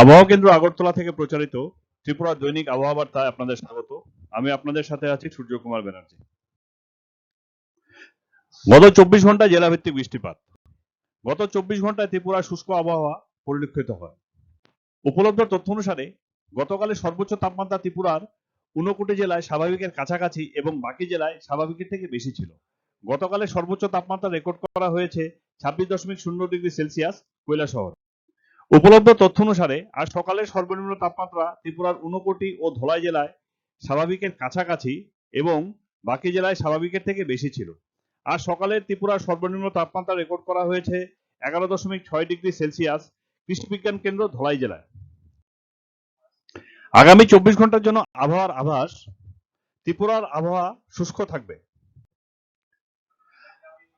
আবহাওয়া কেন্দ্র আগরতলা থেকে প্রচারিত ত্রিপুরা দৈনিক আবহাওয়া বার্তায় আপনাদের স্বাগত। আমি আপনাদের সাথে আছি সূর্য কুমার ব্যানার্জি। গত চব্বিশ ঘন্টায় জেলাভিত্তিক বৃষ্টিপাত। গত চব্বিশ ঘন্টায় ত্রিপুরা শুষ্ক আবহাওয়া পরিলক্ষিত হয়। উপলব্ধ তথ্য অনুসারে গতকালের সর্বোচ্চ তাপমাত্রা ত্রিপুরার ঊনকোটি জেলায় স্বাভাবিকের কাছাকাছি এবং বাকি জেলায় স্বাভাবিকের থেকে বেশি ছিল। গতকালের সর্বোচ্চ তাপমাত্রা রেকর্ড করা হয়েছে ছাব্বিশ দশমিক শূন্য ডিগ্রি সেলসিয়াস কৈলাসহর। উপলব্ধ তথ্য অনুসারে আজ সকালের সর্বনিম্ন তাপমাত্রা ত্রিপুরার ঊনকোটি ও ধলাই জেলায় স্বাভাবিকের কাছাকাছি এবং বাকি জেলায় স্বাভাবিকের থেকে বেশি ছিল। আজ সকালে ত্রিপুরার সর্বনিম্ন তাপমাত্রা রেকর্ড করা হয়েছে এগারো দশমিক ছয় ডিগ্রি সেলসিয়াস কৃষি বিজ্ঞান কেন্দ্র ধলাই জেলায়। আগামী চব্বিশ ঘণ্টার জন্য আবহাওয়ার আভাস, ত্রিপুরার আবহাওয়া শুষ্ক থাকবে।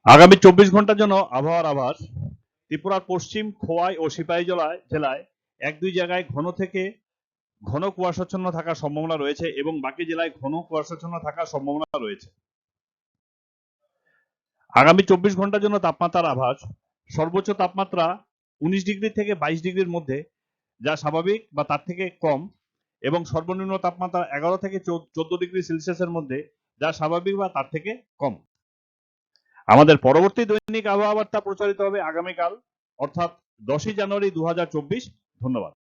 আগামী চব্বিশ ঘণ্টার জন্য আবহাওয়ার আভাস ত্রিপুরার পশ্চিম খোয়াই ও সিপাহী জেলায় জেলায় এক দুই জায়গায় ঘন থেকে ঘন কুয়াশাচ্ছন্ন থাকার সম্ভাবনা রয়েছে এবং বাকি জেলায় ঘন কুয়াশাচ্ছন্ন থাকার সম্ভাবনা রয়েছে। আগামী চব্বিশ ঘণ্টার জন্য তাপমাত্রার আভাস। সর্বোচ্চ তাপমাত্রা উনিশ ডিগ্রি থেকে বাইশ ডিগ্রির মধ্যে, যা স্বাভাবিক বা তার থেকে কম, এবং সর্বনিম্ন তাপমাত্রা এগারো থেকে চোদ্দ ডিগ্রি সেলসিয়াসের মধ্যে, যা স্বাভাবিক বা তার থেকে কম। আমাদের পরবর্তী দৈনিক আবহাওয়া বার্তা প্রচারিত হবে আগামীকাল, অর্থাৎ দশই জানুয়ারি দু হাজার চব্বিশ। ধন্যবাদ।